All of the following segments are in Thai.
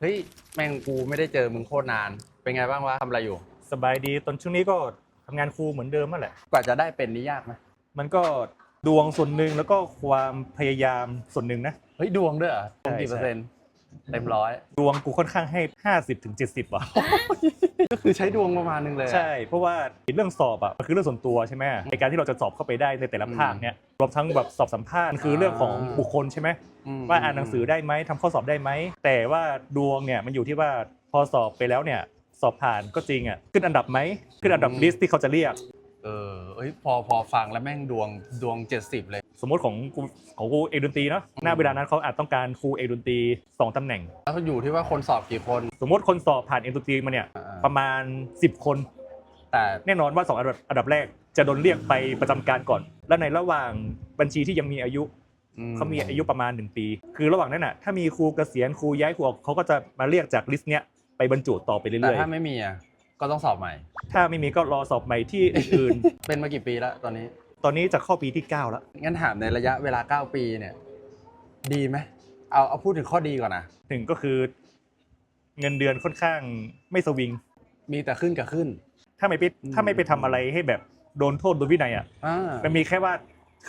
เฮ้ยแม่งกูไม่ได้เจอมึงโคตรนาน เป็นไงบ้างวะทำอะไรอยู่ สบายดีตอนช่วงนี้ก็ทำงานครูเหมือนเดิมนั่นแหละ กว่าจะได้เป็นนี่ยากไหมมันก็ดวงส่วนหนึ่งแล้วก็ความพยายามส่วนหนึ่งนะ เฮ้ยดวงด้วยเหรอใช่กี่เปอร์เซ็นต์ เต็มร้อย ดวงกูค่อนข้างให้ 50ถึง70 ว่ะ ก็คือใช้ดวงประมาณนึงเลยอะ ใช่ เพราะว่าเรื่องสอบอะมันคือเรื่องส่วนตัวใช่ไหมในการที่เราจะสอบเข้าไปได้ในแต่ละภาคเนี่ยรวมทั้งแบบสอบสัมภาษณ์มันคือเรื่องของบุคคลใช่ไหมมว่าอ่านหนังสือได้ไหมทำข้อสอบได้ไหม แต่ว่าดวงเนี่ยมันอยู่ที่ว่าพอสอบไปแล้วเนี่ยสอบผ่านก็จริงอะขึ้นอันดับไหมขึ้นอันดับลิสต์ที่เขาจะเรียก เออเอ้ยพอพอฟังแล้วแม่งดวงดวง 70 เลย สมมติของกูของกูเอกดนตรีเนาะหน้าเวลานั้นเขาอาจต้องการครูเอกดนตรีสองตำแหน่ง แล้วก็อยู่ที่ว่าคนสอบกี่คน สมมติคนสอบผ่านเอกดนตรีมาเนี่ยอ่า ประมาณ 10 คน แต่แน่นอนว่าสองอันดับอันดับแรกจะโดนเรียกไปประจำการก่อน และในระหว่างบัญชีที่ยังมีอายุอืเขามีอายุประมาณ 1 ปี คือระหว่างนั้นน่ะถ้ามีครูเกษียณครูย้ายครูออกเขาก็จะมาเรียกจากลิสต์เนี้ยไปบรรจุต่อไปแต่เรื่อยถ้าไม่มีอะ ก็ต้องสอบใหม่ๆถ้าไม่มีก็รอสอบใหม่ที่อื่นเป็นมากี่ปีแล้วตอนนี้ ๆ ตอนนี้จะเข้าปีที่ 9 แล้ว งั้นถามในระยะเวลา 9 ปีเนี่ย ดีไหมเอาเอาพูดถึงข้อดีก่อนนะ หนึ่งก็คือ เงินเดือนค่อนข้างไม่สวิง มีแต่ขึ้นกับขึ้น ถ้าไม่ไปอืม ถ้าไม่ไปทำอะไรให้แบบโดนโทษโดยวินัยอะอ่ามันมีแค่ว่า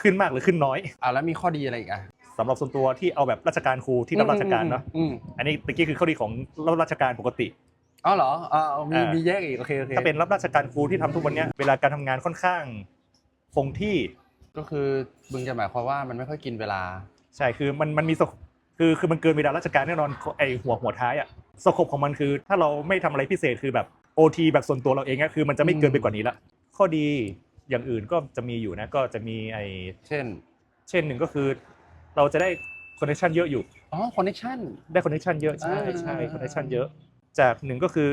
ขึ้นมากหรือขึ้นน้อยเอาแล้วมีข้อดีอะไรอีกอะสำหรับส่วนตัวที่เอาแบบราชการครูที่รับราชการเนาะอืมอันนี้ตะกี้คือข้อดีของรับราชการปกติ อ๋อเหรออ่าเอามีอ่ามีมีแยกอีกโอเคโอเคถ้าเป็นรับราชการครูที่ทำทุกวันเนี้ยเวลาการทำงานค่อนข้างคงที่ ก็คือมึงจะหมายความว่ามันไม่ค่อยกินเวลา ใช่คือมันมันมีสกคือคือมันเกินเวลาราชการแน่นอนไอหัวหัวท้ายอะสกบของมันคือ ถ้าเราไม่ทำอะไรพิเศษคือแบบโอทีแบบส่วนตัวเราเองอะคือมันจะไม่เกินไปกว่านี้ละข้อดีอย่างอื่นก็จะมีอยู่นะก็จะมีไอเช่นเช่นหนึ่งก็คือ เราจะได้คอนเนคชันเยอะอยู่ อ๋อคอนเนคชั่น ได้คอนเนคชันเยอะใช่อ่าใช่คอนเนคชันเยอะ จากหนึ่งก็คือ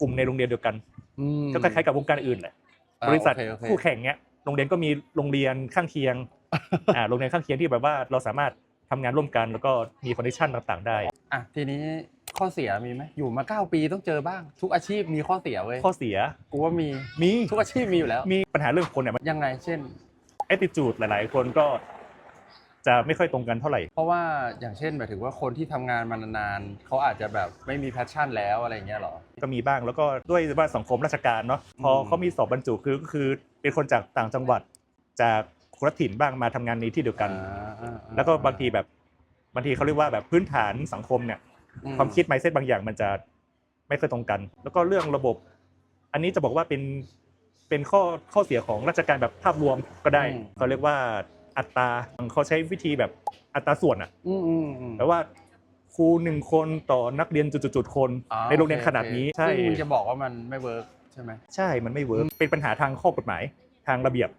กลุ่มในโรงเรียนเดียวกันอืมก็คล้ายๆกับวงการอื่นแหละอ่าบริษัทโอเคโอเค คู่แข่งเนี้ยโรงเรียนก็มีโรงเรียนข้างเคียงอ่าโรงเรียนข้างเคียงที่แบบว่าเราสามารถทำงานร่วมกันแล้วก็มีคอนเนคชันต่างๆได้ อะทีนี้ข้อเสียมีไหมอยู่มา 9 ปีต้องเจอบ้าง ทุกอาชีพมีข้อเสียเว้ยข้อเสียกูว่ามีมีทุกอาชีพมีอยู่แล้ว มีปัญหาเรื่องคนเนี่ยมันยังไงเช่น แอ t i t u d e หลาย ๆ คนก็ จะไม่ค่อยตรงกันเท่าไหร่ เพราะว่าอย่างเช่นหมายถึงว่าคนที่ทำงานมานานๆเขาอาจจะแบบไม่มีแพชชั่นแล้วอะไรอย่างเงี้ยเหรอ ก็มีบ้างแล้วก็ด้วยว่าสังคมราชการเนาะพออืมเขามีสอบบรรจุคือก็คือเป็นคนจากต่างจังหวัดจากคนละถิ่นบ้างมาทำงานในที่เดียวกัน อ่าอ่าอ่าแล้วก็บางทีแบบบางทีเขาเรียกว่าแบบพื้นฐานสังคมเนี่ย อืความคิด mindset บางอย่างมันจะไม่ค่อยตรงกัน แล้วก็เรื่องระบบ อันนี้จะบอกว่าเป็นเป็นข้อข้อเสียของราชการแบบภาพรวมก็ได้เขาเรียกว่า อัตราเขาใช้วิธีแบบอัตราส่วนอะอืมอืมอืมแปลว่าครูหนึ่งคนต่อนักเรียนจุดๆๆคนอ๋อในโรงเรียนโอคขนาดนี้โอเคใช่ซึ่งมึงจะบอกว่ามันไม่เวิร์กใช่ไหมใช่มันไม่เวิร์กเป็นปัญหาทางข้อกฎหมายทางระเบียบ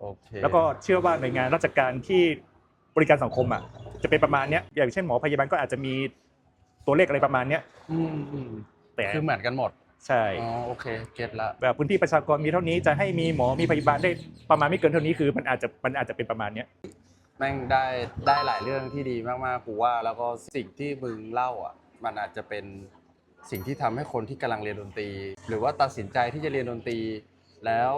โอเคแล้วก็เชื่อว่าหน่วยงานราชการที่บริการสังคมอะจะเป็นประมาณเนี้ยอย่างเช่นหมอพยาบาลก็อาจจะมีตัวเลขอะไรประมาณเนี้ยอืมอืมแต่คือเหมือนกันหมด ใช่ อ๋อโอเคเก็ตละแบบพื้นที่ประชากรมีเท่านี้จะให้มีหมอมีพยาบาลได้ประมาณไม่เกินเท่านี้คือมันอาจจะมันอาจจะเป็นประมาณเนี้ยแม่งได้ได้หลายเรื่องที่ดีมากๆกูว่า แล้วก็สิ่งที่มึงเล่าอะ มันอาจจะเป็นสิ่งที่ทำให้คนที่กำลังเรียนดนตรี หรือว่าตัดสินใจที่จะเรียนดนตรี แล้ว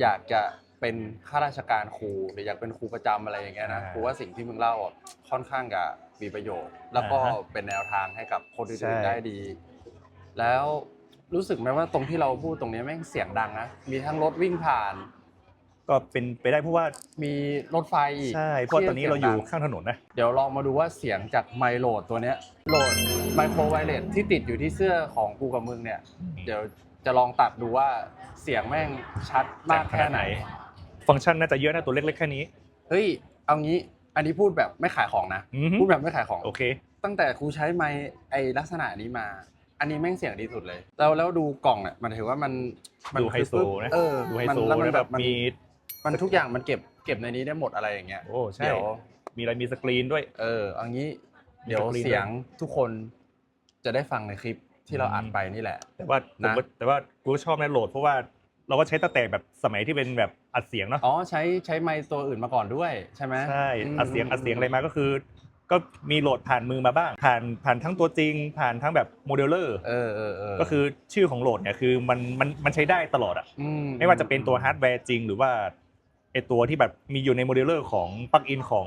อยากจะเป็นข้าราชการครูหรืออยากเป็นครูประจำอะไรอย่างเงี้ยนะอ่ากูว่าสิ่งที่มึงเล่าอะค่อนข้างกับมีประโยชน์ แล้วก็อ่าฮะเป็นแนวทางให้กับคนใช่อื่นๆได้ดี แล้ว รู้สึกไหมว่าตรงที่เราพูดตรงเนี้ยแม่งเสียงดังนะมีทั้งรถวิ่งผ่าน ก็เป็นไปได้เพราะว่ามีรถไฟอีกใช่เพราะตอนนี้เราอยู่ข้างถนนนะเดี๋ยวลองมาดูว่าเสียงจากไมโหลดตัวเนี้ยโหลดไมโครไวเลสที่ติดอยู่ที่เสื้อของกูกับมึงเนี่ย เดี๋ยวจะลองตัดดูว่าเสียงแม่งชัดมากแค่ไหน ฟังก์ชันน่าจะเยอะนะตัวเล็กๆแค่นี้เฮ้ยเอางี้อันนี้พูดแบบไม่ขายของนะอือฮึพูดแบบไม่ขายของโอเค ตั้งแต่ครูใช้ไมค์ไอลักษณะนี้มา อันนี้แม่งเสียงดีสุดเลย แล้วแล้วดูกล่องเนี่ยมันถือว่ามันมัดูไฮโซคือนะเออดูไฮมันโซแล้วมันแล้วแบแบบบมันมีมันทุกอย่างมันเก็บเก็บในนี้ได้หมดอะไรอย่างเงี้ยโอ้ใช่เดี๋ยวมีอะไรมีสกรีนด้วย เออเอันนี้ เดี๋ยวสกรีนเสียงทุกคนจะได้ฟังในคลิปที่เราอืมอัดไปนี่แหละ แต่ว่าผมนะก็แต่ว่ากูก็ชอบนะโหลดเพราะว่าเราก็ใช้ตั้งแต่แบบสมัยที่เป็นแบบอัดเสียงเนาะอ๋อใช้ใช้ไมค์ตัวอื่นมาก่อนด้วยใช่ไหมใช่มอัดเสียงอัดเสียงอะไรมาก็คือ ก็มีโหลดผ่านมือมาบ้าง ผ่านผ่านทั้งตัวจริง ผ่านทั้งแบบโมเดลเลอร์เออเออเออก็คือชื่อของโหลดเนี่ยคือมันมันมันใช้ได้ตลอดอะไม่ว่าจะเป็นตัวฮาร์ดแวร์จริง หรือว่าไอตัวที่แบบมีอยู่ในโมเดลเลอร์ของปลั๊กอินของ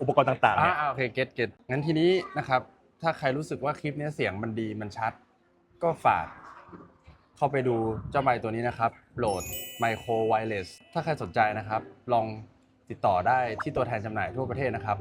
อุปกรณ์ต่างๆอ่าเนี่ย โอเคเก็ตเก็ตงั้นทีนี้นะครับ ถ้าใครรู้สึกว่าคลิปนี้เสียงมันดีมันชัด ก็ฝากเข้าไปดูเจ้าไมค์ตัวนี้นะครับ โหลดไมโครไวเลสถ้าใครสนใจนะครับ ลอง ติดต่อได้ที่ตัวแทนจำหน่ายทั่วประเทศนะครับ